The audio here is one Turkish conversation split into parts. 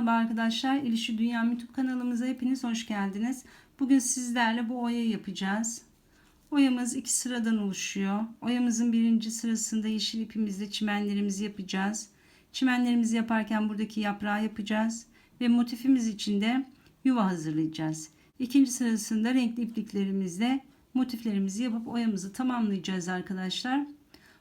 Merhaba arkadaşlar. İlişi Dünya YouTube kanalımıza hepiniz hoş geldiniz. Bugün sizlerle bu oya yapacağız. Oyamız iki sıradan oluşuyor. Oyamızın birinci sırasında yeşil ipimizle çimenlerimizi yapacağız. Çimenlerimizi yaparken buradaki yaprağı yapacağız. Ve motifimiz için de yuva hazırlayacağız. İkinci sırasında renkli ipliklerimizle motiflerimizi yapıp oyamızı tamamlayacağız arkadaşlar.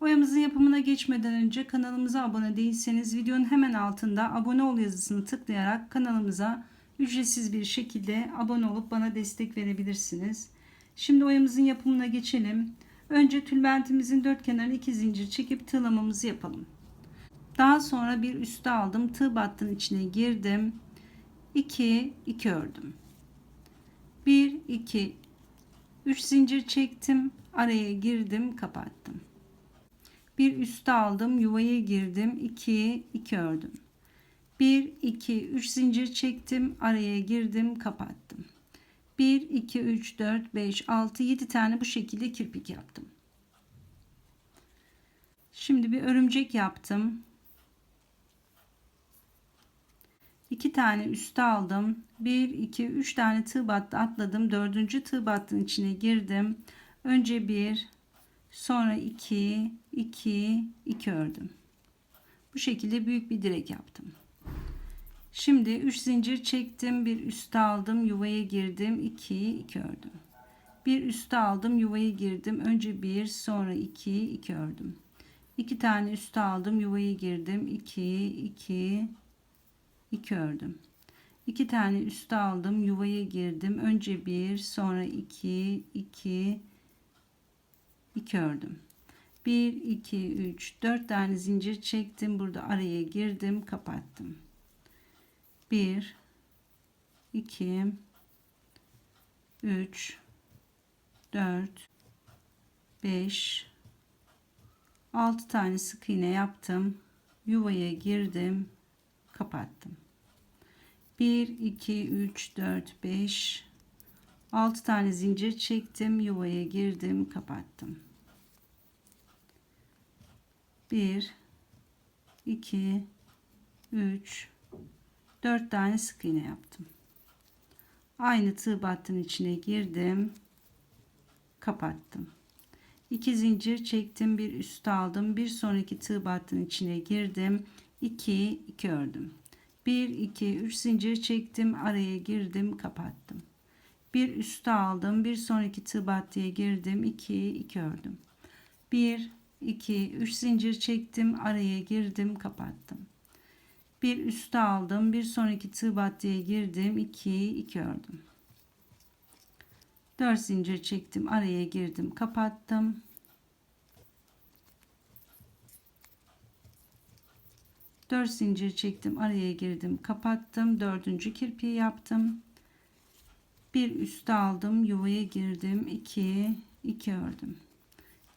Oyamızın yapımına geçmeden önce kanalımıza abone değilseniz videonun hemen altında abone ol yazısını tıklayarak kanalımıza ücretsiz bir şekilde abone olup bana destek verebilirsiniz. Şimdi oyamızın yapımına geçelim. Önce tülbentimizin dört kenarına iki zincir çekip tığlamamızı yapalım. Daha sonra bir üste aldım. Tığ battının içine girdim. 2 2 ördüm. 1 2 3 zincir çektim. Araya girdim, kapattım bir üste aldım yuvaya girdim 2 2 ördüm. 1 2 3 zincir çektim araya girdim kapattım. 1 2 3 4 5 6 7 tane bu şekilde kirpik yaptım. Şimdi bir örümcek yaptım. 2 tane üste aldım. 1 2 3 tane tığ battı atladım. 4. tığ battının içine girdim. Önce bir Sonra 2, 2, 2 ördüm. Bu şekilde büyük bir direk yaptım. Şimdi 3 zincir çektim. Bir üste aldım. Yuvaya girdim. 2, 2 ördüm. Bir üste aldım. Yuvaya girdim. Önce 1, sonra 2, 2 ördüm. 2 tane üste aldım. Yuvaya girdim. 2, 2, 2 ördüm. 2 tane üste aldım. Yuvaya girdim. Önce 1, sonra 2, 2, 2 ördüm 1 2 3 4 tane zincir çektim. Burada araya girdim kapattım. 1 2 3 4 5 6 tane sık iğne yaptım. Yuvaya girdim kapattım. 1 2 3 4 5 6 tane zincir çektim yuvaya girdim kapattım. 1 2 3 4 tane sık iğne yaptım. Aynı tığ battın içine girdim kapattım. 2 zincir çektim bir üst aldım bir sonraki tığ battın içine girdim 2 2 ördüm. 1 2 3 zincir çektim araya girdim kapattım bir üste aldım bir sonraki tığ battıya girdim 2 2 ördüm. 1 2 3 zincir çektim araya girdim kapattım. Bir üste aldım bir sonraki tığ battıya girdim 2 2 ördüm. 4 zincir çektim araya girdim kapattım. Dört zincir çektim araya girdim kapattım. Dördüncü kirpiği yaptım bir üste aldım yuvaya girdim 2 2 ördüm.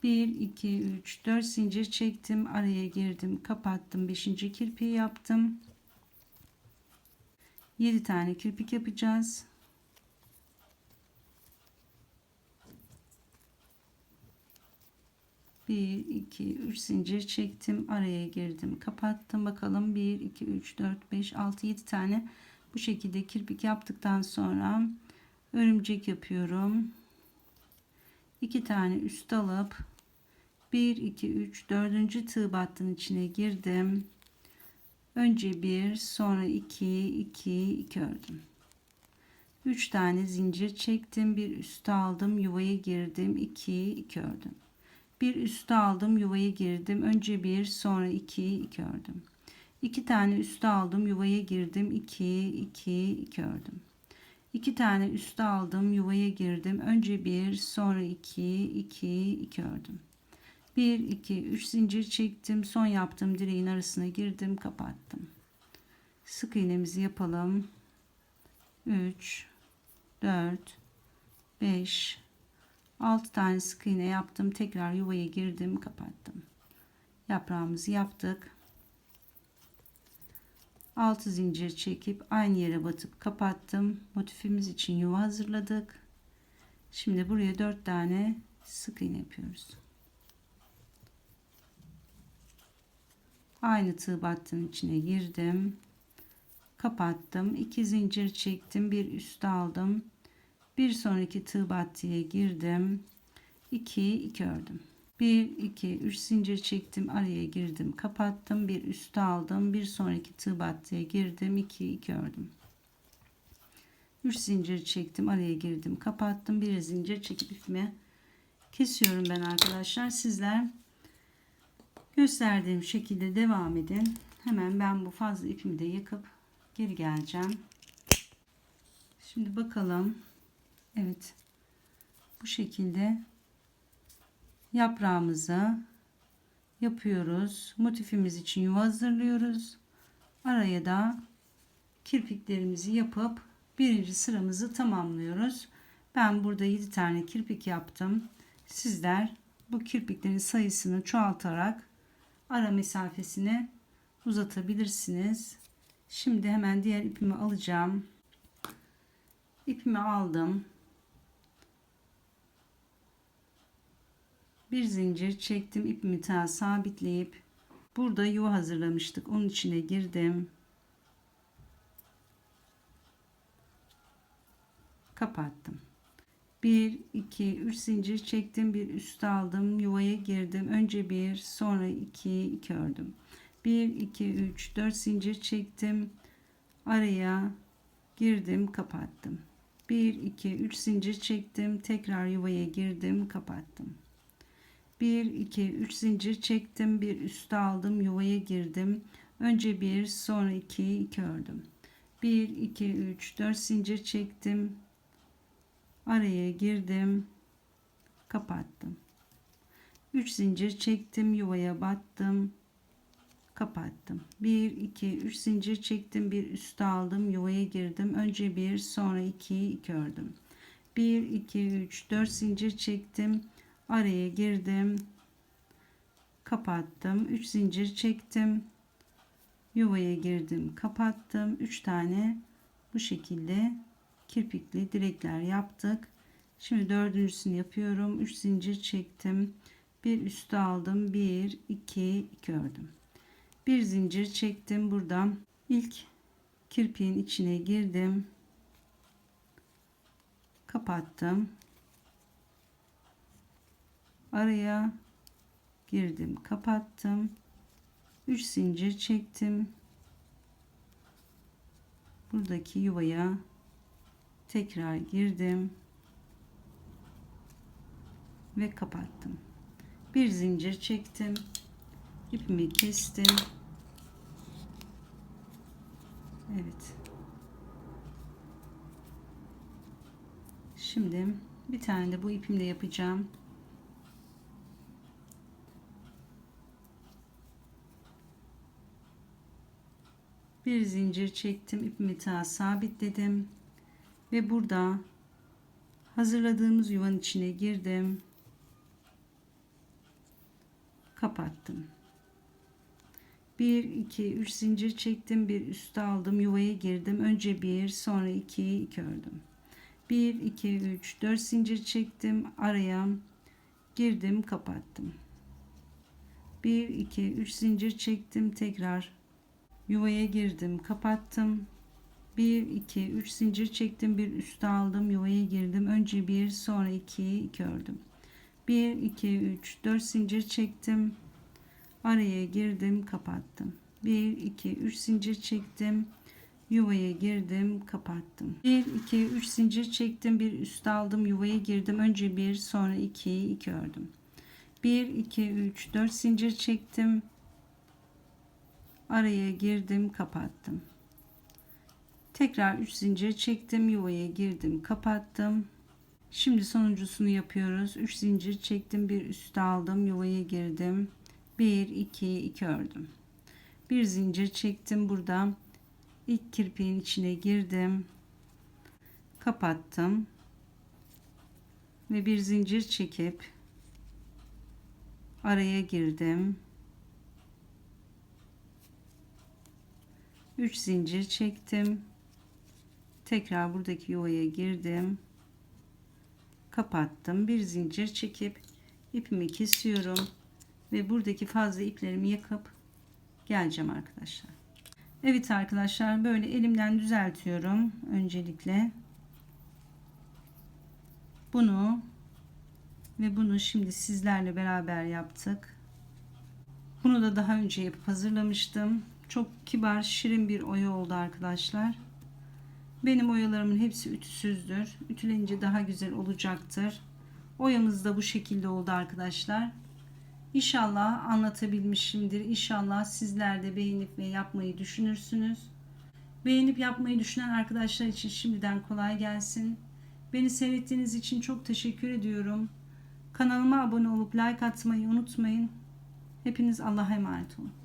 1 2 3 4 zincir çektim araya girdim kapattım 5. kirpiği yaptım. 7 tane kirpik yapacağız. Bir iki üç zincir çektim araya girdim kapattım. Bakalım bir iki üç dört beş altı yedi tane bu şekilde kirpik yaptıktan sonra örümcek yapıyorum. 2 tane üst alıp 1 2 3 4. tığ battının içine girdim. Önce 1 sonra 2 2 2 ördüm. 3 tane zincir çektim. Bir üst aldım. Yuvaya girdim. 2 2 ördüm. Bir üst aldım. Yuvaya girdim. Önce 1 sonra 2 2 ördüm. 2 tane üst aldım. Yuvaya girdim. 2 2 2 ördüm. 2 tane üste aldım yuvaya girdim. Önce bir sonra 2 2 2 ördüm. 1 2 3 zincir çektim. Son yaptığım direğin arasına girdim kapattım. Sık iğnemizi yapalım. 3 4 5 6 tane sık iğne yaptım. Tekrar yuvaya girdim kapattım. Yaprağımızı yaptık 6 zincir çekip aynı yere batıp kapattım. Motifimiz için yuva hazırladık. Şimdi buraya 4 tane sık iğne yapıyoruz. Aynı tığ battının içine girdim. kapattım 2 zincir çektim bir üst aldım bir sonraki tığ battıya girdim 2 2 ördüm 1 2 3 zincir çektim araya girdim kapattım bir üst aldım bir sonraki tığ battıya girdim 2 2 ördüm. 3 zincir çektim araya girdim kapattım bir zincir çekip ipimi kesiyorum ben arkadaşlar. Sizler gösterdiğim şekilde devam edin. Hemen ben bu fazla ipimi de yakıp geri geleceğim. Şimdi bakalım. Evet. Bu şekilde yaprağımızı yapıyoruz motifimiz için yuva hazırlıyoruz araya da kirpiklerimizi yapıp birinci sıramızı tamamlıyoruz. Ben burada 7 tane kirpik yaptım. Sizler bu kirpiklerin sayısını çoğaltarak ara mesafesini uzatabilirsiniz. Şimdi hemen diğer ipimi alacağım. İpimi aldım. Bir zincir çektim. ipimi ta sabitleyip burada yuva hazırlamıştık. Onun içine girdim. kapattım. 1 2 3 zincir çektim bir üst aldım yuvaya girdim önce bir sonra 2 2 ördüm 1 2 3 4 zincir çektim araya girdim kapattım 1 2 3 zincir çektim tekrar yuvaya girdim kapattım 1 2 3 zincir çektim. Bir üst aldım yuvaya girdim. Önce bir sonra 2 2 ördüm. 1 2 3 4 zincir çektim. Araya girdim. Kapattım. 3 zincir çektim yuvaya battım. Kapattım. 1 2 3 zincir çektim. Bir üst aldım yuvaya girdim. Önce bir sonra 2 2 ördüm. 1 2 3 4 zincir çektim araya girdim kapattım 3 zincir çektim yuvaya girdim kapattım 3 tane bu şekilde kirpikli direkler yaptık. Şimdi dördüncüsünü yapıyorum. 3 zincir çektim. Bir üstü aldım. 1 2 2 ördüm. Bir zincir çektim buradan. ilk kirpiğin içine girdim. Kapattım. Araya girdim, kapattım. 3 zincir çektim. Buradaki yuvaya tekrar girdim ve kapattım bir zincir çektim ipimi kestim Evet şimdi bir tane de bu ipimle yapacağım bir zincir çektim ipimi ta sabitledim ve burada hazırladığımız yuvanın içine girdim. Kapattım. 1 2 3 zincir çektim bir üstü aldım yuvaya girdim. Önce bir sonra 2 2 ördüm. 1 2 3 4 zincir çektim araya girdim kapattım. 1 2 3 zincir çektim tekrar yuvaya girdim kapattım. 1 2 3 zincir çektim bir üst aldım yuvaya girdim. Önce bir sonra 2 2 ördüm. 1 2 3 4 zincir çektim. Araya girdim kapattım. 1 2 3 zincir çektim. Yuvaya girdim kapattım. 1 2 3 zincir çektim bir üst aldım yuvaya girdim. Önce bir sonra 2 2 ördüm. 1 2 3 4 zincir çektim araya girdim kapattım Tekrar 3 zincir çektim. Yuvaya girdim. Kapattım. Şimdi sonuncusunu yapıyoruz. 3 zincir çektim. Bir üst aldım. Yuvaya girdim. 1 2 2 ördüm. Bir zincir çektim. Burada ilk kirpiğin içine girdim. Kapattım. Ve bir zincir çekip araya girdim. 3 zincir çektim tekrar buradaki yuvaya girdim kapattım bir zincir çekip ipimi kesiyorum ve buradaki fazla iplerimi yakıp geleceğim arkadaşlar Evet arkadaşlar böyle elimden düzeltiyorum öncelikle. Bunu ve bunu şimdi sizlerle beraber yaptık. Bunu da daha önce yapıp hazırlamıştım. Çok kibar, şirin bir oya oldu arkadaşlar. Benim oyalarımın hepsi ütüsüzdür. Ütülenince daha güzel olacaktır. Oyamız da bu şekilde oldu arkadaşlar. İnşallah anlatabilmişimdir. İnşallah sizler de beğenip ve yapmayı düşünürsünüz. Beğenip yapmayı düşünen arkadaşlar için şimdiden kolay gelsin. Beni seyrettiğiniz için çok teşekkür ediyorum. Kanalıma abone olup like atmayı unutmayın. Hepiniz Allah'a emanet olun.